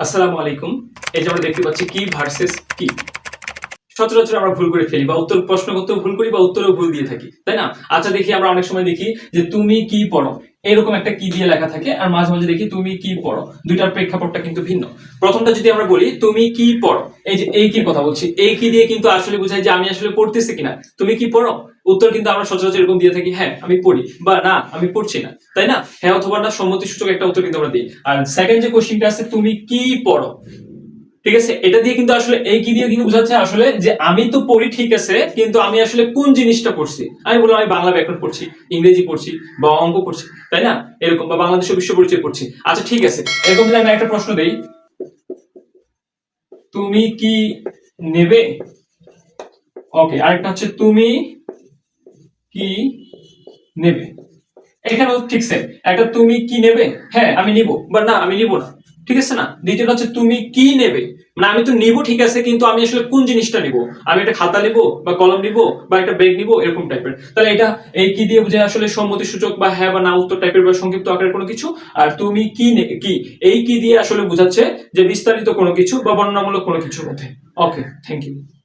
আসসালামু আলাইকুম। এই যে আমরা দেখতে পাচ্ছি কি ভার্সেস কি। সচরাচর আমরা ভুল করে ফেলি বা উত্তর, প্রশ্ন করতেও ভুল করি বা উত্তরেও ভুল দিয়ে থাকি, তাই না? আচ্ছা দেখি আমরা অনেক সময় দেখি যে তুমি কি পড়ো? এরকম একটা কি দিয়ে লেখা থাকে আর মাঝে মাঝে দেখি তুমি কি পড়ো? দুইটার প্রেক্ষাপটটা কিন্তু ভিন্ন। প্রথমটা যদি আমরা বলি, তুমি কি পড়ো? এই যে এই কি কথা বলছি, এই কি দিয়ে কিন্তু আসলে বোঝায় যে আমি আসলে পড়তেছি কিনা। তুমি কি পড়ো? উত্তর কিন্তু আমরা সচরাচর এরকম দিয়ে থাকি হ্যাঁ আমি পড়ি বা, না, আমি পড়ছি না তাই না? হ্যাঁ অথবা না সম্মতি সূচক একটা উত্তর কিন্তু আমরা দিই। আর সেকেন্ড যে কোশ্চিনটা আছে, তুমি কি পড়ো? ঠিক আছে? এটা দিয়ে কিন্তু আসলে এই কি দিয়ে কিন্তু বোঝাচ্ছে আসলে যে, আমি তো পড়ি, ঠিক আছে, কিন্তু আমি আসলে কোন জিনিসটা পড়ছি? আমি বললাম, আমি বাংলা ব্যাকরণ পড়ছি, ইংরেজি পড়ছি বা অঙ্ক পড়ছি তাই না? এরকম, বা বাংলাদেশ বিশ্ব পরিচয় পড়ছি। আচ্ছা ঠিক আছে, এরকম যদি আমি একটা প্রশ্ন দেই, তুমি কি নেবে? ওকে, আরেকটা হচ্ছে, তুমি কি নেবে? এখানেও ঠিক সেম একটা তুমি কি নেবে? হ্যাঁ আমি নিব। বা না, আমি নিব না। ঠিক আছে না? হচ্ছে তুমি কি নেবে? মানে আমি তো নিব ঠিক আছে, কিন্তু আমি আসলে কোন জিনিসটা নিব? আমি একটা খাতা নিব বা কলম নিব বা একটা ব্যাগ নিব, এরকম টাইপের তাহলে এটা, এই কি দিয়ে বোঝায় আসলে সম্মতি সূচক বা হ্যাঁ বা না উত্তর টাইপের বা সংক্ষিপ্ত আকারের কোনো কিছু? আর তুমি কি কি? এই কি দিয়ে আসলে বোঝাচ্ছে যে বিস্তারিত কোনো কিছু বা বর্ণনামূলক কোনো কিছুর মধ্যে? Okay thank you